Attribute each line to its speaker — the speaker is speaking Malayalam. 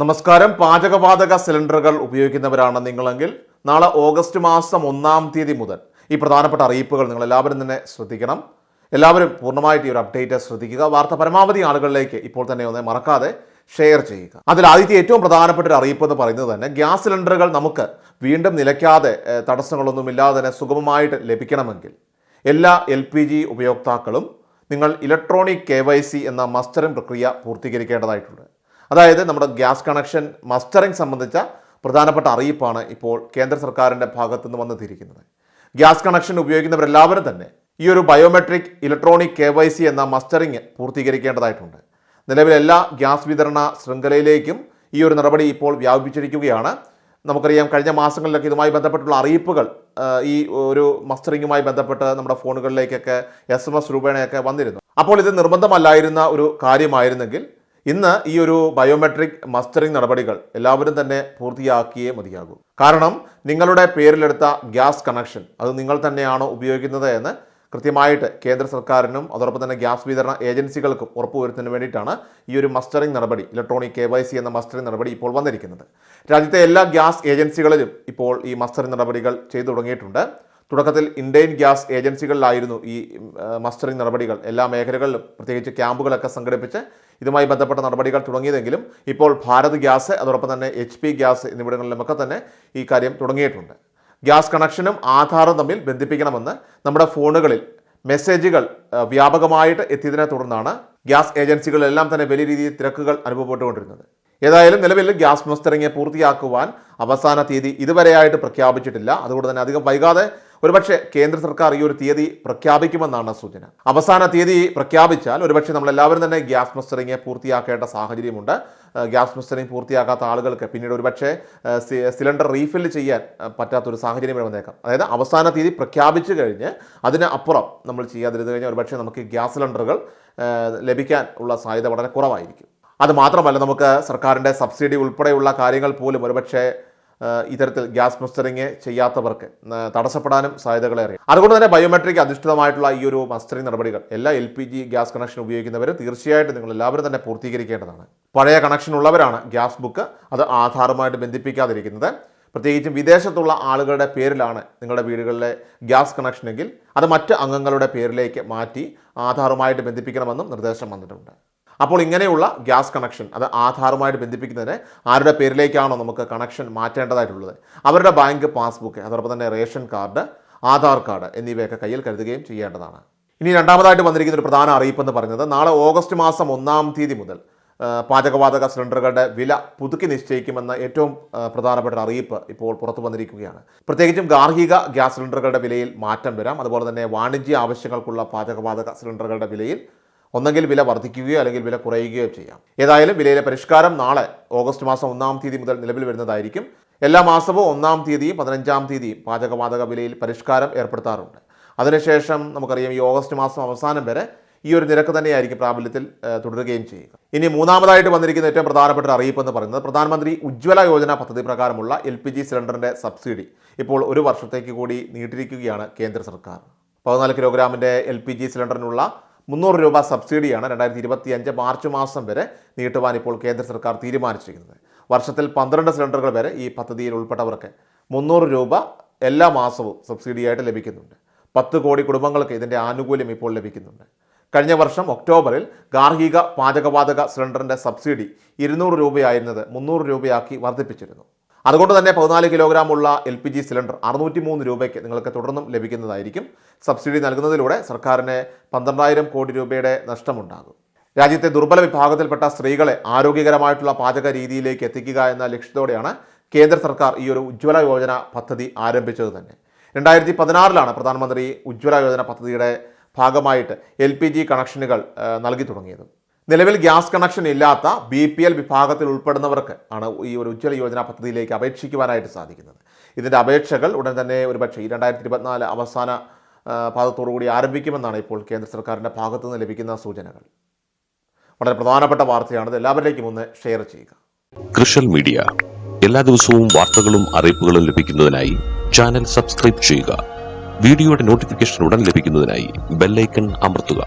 Speaker 1: നമസ്കാരം. പാചകവാതക സിലിണ്ടറുകൾ ഉപയോഗിക്കുന്നവരാണ് നിങ്ങളെങ്കിൽ നാളെ ഓഗസ്റ്റ് മാസം ഒന്നാം തീയതി മുതൽ ഈ പ്രധാനപ്പെട്ട അറിയിപ്പുകൾ നിങ്ങൾ എല്ലാവരും തന്നെ ശ്രദ്ധിക്കണം. എല്ലാവരും പൂർണമായിട്ട് ഈ ഒരു അപ്ഡേറ്റ് ശ്രദ്ധിക്കുക. വാർത്ത പരമാവധി ആളുകളിലേക്ക് ഇപ്പോൾ തന്നെ ഒന്ന് മറക്കാതെ ഷെയർ ചെയ്യുക. അതിൽ ആദ്യത്തെ ഏറ്റവും പ്രധാനപ്പെട്ട ഒരു അറിയിപ്പ് എന്ന് പറയുന്നത് തന്നെ ഗ്യാസ് സിലിണ്ടറുകൾ നമുക്ക് വീണ്ടും നിലയ്ക്കാതെ തടസ്സങ്ങളൊന്നും തടസ്സങ്ങളൊന്നുമില്ലാതെ തന്നെ സുഗമമായിട്ട് ലഭിക്കണമെങ്കിൽ എല്ലാ എൽ പി ജി ഉപയോക്താക്കളും നിങ്ങൾ ഇലക്ട്രോണിക് കെ വൈ സി എന്ന മസ്റ്ററിംഗ് പ്രക്രിയ പൂർത്തീകരിക്കേണ്ടതായിട്ടുണ്ട്. അതായത് നമ്മുടെ ഗ്യാസ് കണക്ഷൻ മസ്റ്ററിംഗ് സംബന്ധിച്ച പ്രധാനപ്പെട്ട അറിയിപ്പാണ് ഇപ്പോൾ കേന്ദ്ര സർക്കാരിന്റെ ഭാഗത്തുനിന്ന് വന്നെത്തിയിരിക്കുന്നത്. ഗ്യാസ് കണക്ഷൻ ഉപയോഗിക്കുന്നവരെല്ലാവരും തന്നെ ഈ ഒരു biometric electronic K Y C എന്ന മസ്റ്ററിംഗ് പൂർത്തീകരിക്കേണ്ടതായിട്ടുണ്ട്. നിലവിൽ എല്ലാ ഗ്യാസ് വിതരണ ശൃംഖലയിലേക്കും ഈ ഒരു നടപടി ഇപ്പോൾ വ്യാപിപ്പിച്ചിരിക്കുകയാണ്. നമുക്കറിയാം കഴിഞ്ഞ മാസങ്ങളിലൊക്കെ ഇതുമായി ബന്ധപ്പെട്ടുള്ള അറിയിപ്പുകൾ ഈ ഒരു മസ്റ്ററിങ്ങുമായി ബന്ധപ്പെട്ട് നമ്മുടെ ഫോണുകളിലേക്കൊക്കെ എസ് എം എസ് രൂപേണയൊക്കെ വന്നിരുന്നു. അപ്പോൾ ഇത് നിർബന്ധമല്ലായിരുന്ന ഒരു കാര്യമായിരുന്നെങ്കിൽ ഇന്ന് ഈ ഒരു ബയോമെട്രിക് മസ്റ്ററിംഗ് നടപടികൾ എല്ലാവരും തന്നെ പൂർത്തിയാക്കിയേ മതിയാകൂ. കാരണം നിങ്ങളുടെ പേരിലെടുത്ത ഗ്യാസ് കണക്ഷൻ അത് നിങ്ങൾ തന്നെയാണോ ഉപയോഗിക്കുന്നത് എന്ന് കൃത്യമായിട്ട് കേന്ദ്ര സർക്കാരിനും അതോടൊപ്പം തന്നെ ഗ്യാസ് വിതരണ ഏജൻസികൾക്കും ഉറപ്പുവരുത്തുന്നതിന് വേണ്ടിയിട്ടാണ് ഈ ഒരു മസ്റ്ററിംഗ് നടപടി ഇലക്ട്രോണിക് കെ വൈ സി എന്ന മസ്റ്ററിംഗ് നടപടി ഇപ്പോൾ വന്നിരിക്കുന്നത്. രാജ്യത്തെ എല്ലാ ഗ്യാസ് ഏജൻസികളിലും ഇപ്പോൾ ഈ മസ്റ്ററിംഗ് നടപടികൾ ചെയ്തു തുടങ്ങിയിട്ടുണ്ട്. തുടക്കത്തിൽ ഇന്ത്യൻ ഗ്യാസ് ഏജൻസികളിലായിരുന്നു ഈ മസ്റ്ററിംഗ് നടപടികൾ. എല്ലാ മേഖലകളിലും പ്രത്യേകിച്ച് ക്യാമ്പുകളൊക്കെ സംഘടിപ്പിച്ച് ഇതുമായി ബന്ധപ്പെട്ട നടപടികൾ തുടങ്ങിയതെങ്കിലും ഇപ്പോൾ ഭാരത് ഗ്യാസ് അതോടൊപ്പം തന്നെ എച്ച് പി ഗ്യാസ് എന്നിവിടങ്ങളിലുമൊക്കെ തന്നെ ഈ കാര്യം തുടങ്ങിയിട്ടുണ്ട്. ഗ്യാസ് കണക്ഷനും ആധാറും തമ്മിൽ ബന്ധിപ്പിക്കണമെന്ന് നമ്മുടെ ഫോണുകളിൽ മെസ്സേജുകൾ വ്യാപകമായിട്ട് എത്തിയതിനെ തുടർന്നാണ് ഗ്യാസ് ഏജൻസികളെല്ലാം തന്നെ വലിയ രീതിയിൽ തിരക്കുകൾ അനുഭവപ്പെട്ടുകൊണ്ടിരുന്നത്. ഏതായാലും നിലവിൽ ഗ്യാസ് മസ്റ്ററിംഗ് പൂർത്തിയാക്കുവാൻ അവസാന തീയതി ഇതുവരെയായിട്ട് പ്രഖ്യാപിച്ചിട്ടില്ല. അതുകൊണ്ട് തന്നെ അധികം വൈകാതെ ഒരുപക്ഷെ കേന്ദ്ര സർക്കാർ ഈ ഒരു തീയതി പ്രഖ്യാപിക്കുമെന്നാണ് സൂചന. അവസാന തീയതി പ്രഖ്യാപിച്ചാൽ ഒരുപക്ഷെ നമ്മളെല്ലാവരും തന്നെ ഗ്യാസ് മസ്റ്ററിംഗ് പൂർത്തിയാക്കേണ്ട സാഹചര്യമുണ്ട്. ഗ്യാസ് മസ്റ്ററിംഗ് പൂർത്തിയാക്കാത്ത ആളുകൾക്ക് പിന്നീട് ഒരുപക്ഷെ സിലിണ്ടർ റീഫിൽ ചെയ്യാൻ പറ്റാത്ത പറ്റാത്തൊരു സാഹചര്യം വന്നേക്കാം. അതായത് അവസാന തീയതി പ്രഖ്യാപിച്ചു കഴിഞ്ഞ് അതിന് അപ്പുറം നമ്മൾ ചെയ്യാതിരുന്നു കഴിഞ്ഞാൽ ഒരുപക്ഷെ നമുക്ക് ഗ്യാസ് സിലിണ്ടറുകൾ ലഭിക്കാൻ ഉള്ള സാധ്യത വളരെ കുറവായിരിക്കും. അത് മാത്രമല്ല നമുക്ക് സർക്കാരിന്റെ സബ്സിഡി ഉൾപ്പെടെയുള്ള കാര്യങ്ങൾ പോലും ഒരുപക്ഷെ ഇത്തരത്തിൽ ഗ്യാസ് മസ്റ്ററിങ് ചെയ്യാത്തവർക്ക് തടസ്സപ്പെടാനും സാധ്യതകളേറെ അതുകൊണ്ട് തന്നെ ബയോമെട്രിക് അധിഷ്ഠിതമായിട്ടുള്ള ഈ ഒരു മസ്റ്ററിങ് നടപടികൾ എല്ലാ L P G gas connection ഉപയോഗിക്കുന്നവർ തീർച്ചയായിട്ടും നിങ്ങൾ എല്ലാവരും തന്നെ പൂർത്തീകരിക്കേണ്ടതാണ്. പഴയ കണക്ഷൻ ഉള്ളവരാണ് ഗ്യാസ് ബുക്ക് അത് ആധാറുമായിട്ട് ബന്ധിപ്പിക്കാതിരിക്കുന്നത്. പ്രത്യേകിച്ചും വിദേശത്തുള്ള ആളുകളുടെ പേരിലാണ് നിങ്ങളുടെ വീടുകളിലെ ഗ്യാസ് കണക്ഷനെങ്കിൽ അത് മറ്റ് അംഗങ്ങളുടെ പേരിലേക്ക് മാറ്റി ആധാറുമായിട്ട് ബന്ധിപ്പിക്കണമെന്നും നിർദ്ദേശം വന്നിട്ടുണ്ട്. അപ്പോൾ ഇങ്ങനെയുള്ള ഗ്യാസ് കണക്ഷൻ അത് ആധാറുമായിട്ട് ബന്ധിപ്പിക്കുന്നതിന് ആരുടെ പേരിലേക്കാണോ നമുക്ക് കണക്ഷൻ മാറ്റേണ്ടതായിട്ടുള്ളത്? അവരുടെ ബാങ്ക് പാസ്ബുക്ക് അതോടൊപ്പം തന്നെ റേഷൻ കാർഡ് ആധാർ കാർഡ് എന്നിവയൊക്കെ കയ്യിൽ കരുതുകയും ചെയ്യേണ്ടതാണ്. ഇനി രണ്ടാമതായിട്ട് വന്നിരിക്കുന്ന ഒരു പ്രധാന അറിയിപ്പ് എന്ന് പറയുന്നത് നാളെ ഓഗസ്റ്റ് മാസം ഒന്നാം തീയതി മുതൽ പാചകവാതക സിലിണ്ടറുകളുടെ വില പുതുക്കി നിശ്ചയിക്കുമെന്ന ഏറ്റവും പ്രധാനപ്പെട്ട അറിയിപ്പ് ഇപ്പോൾ പുറത്തു വന്നിരിക്കുകയാണ്. പ്രത്യേകിച്ചും ഗാർഹിക ഗ്യാസ് സിലിണ്ടറുകളുടെ വിലയിൽ മാറ്റം വരാം. അതുപോലെ തന്നെ വാണിജ്യ ആവശ്യങ്ങൾക്കുള്ള പാചകവാതക സിലിണ്ടറുകളുടെ വിലയിൽ ഒന്നെങ്കിൽ വില വർദ്ധിക്കുകയോ അല്ലെങ്കിൽ വില കുറയുകയോ ചെയ്യാം. ഏതായാലും വിലയിലെ പരിഷ്കാരം നാളെ ഓഗസ്റ്റ് മാസം ഒന്നാം തീയതി മുതൽ നിലവിൽ വരുന്നതായിരിക്കും. എല്ലാ മാസവും ഒന്നാം തീയതിയും പതിനഞ്ചാം തീയതിയും പാചകവാതക വിലയിൽ പരിഷ്കാരം ഏർപ്പെടുത്താറുണ്ട്. അതിനുശേഷം നമുക്കറിയാം ഈ ഓഗസ്റ്റ് മാസം അവസാനം വരെ ഈ ഒരു നിരക്ക് തന്നെയായിരിക്കും പ്രാബല്യത്തിൽ തുടരുകയും ചെയ്യുക. ഇനി മൂന്നാമതായിട്ട് വന്നിരിക്കുന്ന ഏറ്റവും പ്രധാനപ്പെട്ട അറിയിപ്പ് എന്ന് പറയുന്നത് പ്രധാനമന്ത്രി ഉജ്ജ്വല യോജന പദ്ധതി പ്രകാരമുള്ള എൽ പി ജി സിലിണ്ടറിന്റെ സബ്സിഡി ഇപ്പോൾ ഒരു വർഷത്തേക്ക് കൂടി നീട്ടിയിരിക്കുകയാണ് കേന്ദ്ര സർക്കാർ. പതിനാല് കിലോഗ്രാമിന്റെ എൽ പി ജി സിലിണ്ടറിനുള്ള മുന്നൂറ് രൂപ സബ്സിഡിയാണ് രണ്ടായിരത്തി ഇരുപത്തി അഞ്ച് മാർച്ച് മാസം വരെ നീട്ടുവാൻ ഇപ്പോൾ കേന്ദ്ര സർക്കാർ തീരുമാനിച്ചിരിക്കുന്നത്. വർഷത്തിൽ പന്ത്രണ്ട് സിലിണ്ടറുകൾ വരെ ഈ പദ്ധതിയിൽ ഉൾപ്പെട്ടവർക്ക് മുന്നൂറ് രൂപ എല്ലാ മാസവും സബ്സിഡിയായിട്ട് ലഭിക്കുന്നുണ്ട്. പത്ത് കോടി കുടുംബങ്ങൾക്ക് ഇതിന്റെ ആനുകൂല്യം ഇപ്പോൾ ലഭിക്കുന്നുണ്ട്. കഴിഞ്ഞ വർഷം ഒക്ടോബറിൽ ഗാർഹിക പാചകവാതക സിലിണ്ടറിന്റെ സബ്സിഡി ഇരുന്നൂറ് രൂപയായിരുന്നത് മുന്നൂറ് രൂപയാക്കി വർദ്ധിപ്പിച്ചിരുന്നു. അതുകൊണ്ട് തന്നെ പതിനാല് കിലോഗ്രാം ഉള്ള എൽ പി ജി സിലിണ്ടർ അറുന്നൂറ്റി മൂന്ന് രൂപയ്ക്ക് നിങ്ങൾക്ക് തുടർന്നും ലഭിക്കുന്നതായിരിക്കും. സബ്സിഡി നൽകുന്നതിലൂടെ സർക്കാരിന് പന്ത്രണ്ടായിരം കോടി രൂപയുടെ നഷ്ടമുണ്ടാകും. രാജ്യത്തെ ദുർബല വിഭാഗത്തിൽപ്പെട്ട സ്ത്രീകളെ ആരോഗ്യകരമായിട്ടുള്ള പാചക രീതിയിലേക്ക് എത്തിക്കുക എന്ന ലക്ഷ്യത്തോടെയാണ് കേന്ദ്ര സർക്കാർ ഈ ഒരു ഉജ്ജ്വല യോജന പദ്ധതി ആരംഭിച്ചത് തന്നെ. രണ്ടായിരത്തി പതിനാറിലാണ് പ്രധാനമന്ത്രി ഉജ്ജ്വല യോജന പദ്ധതിയുടെ ഭാഗമായിട്ട് എൽ പി ജി കണക്ഷനുകൾ നൽകി തുടങ്ങിയത്. നിലവിൽ ഗ്യാസ് കണക്ഷൻ ഇല്ലാത്ത ബി പി എൽ വിഭാഗത്തിൽ ഉൾപ്പെടുന്നവർക്ക് ആണ് ഈ ഒരു ഉജ്ജ്വല യോജന പദ്ധതിയിലേക്ക് അപേക്ഷിക്കുവാനായിട്ട് സാധിക്കുന്നത്. ഇതിന്റെ അപേക്ഷകൾ ഉടൻ തന്നെ ഒരുപക്ഷെ ഈ രണ്ടായിരത്തി ഇരുപത്തിനാല് അവസാന പാദത്തോടുകൂടി ആരംഭിക്കുമെന്നാണ് ഇപ്പോൾ കേന്ദ്ര സർക്കാരിന്റെ ഭാഗത്തു നിന്ന് ലഭിക്കുന്ന സൂചനകൾ. വളരെ പ്രധാനപ്പെട്ട വാർത്തയാണിത് എല്ലാവരിലേക്കും ഒന്ന് ഷെയർ ചെയ്യുക.
Speaker 2: കൃഷൽ മീഡിയ. എല്ലാ ദിവസവും വാർത്തകളും അറിയിപ്പുകളും ലഭിക്കുന്നതിനായി ചാനൽ സബ്സ്ക്രൈബ് ചെയ്യുക. വീഡിയോയുടെ നോട്ടിഫിക്കേഷൻ ഉടൻ ലഭിക്കുന്നതിനായി ബെല്ലൈക്കൺ അമർത്തുക.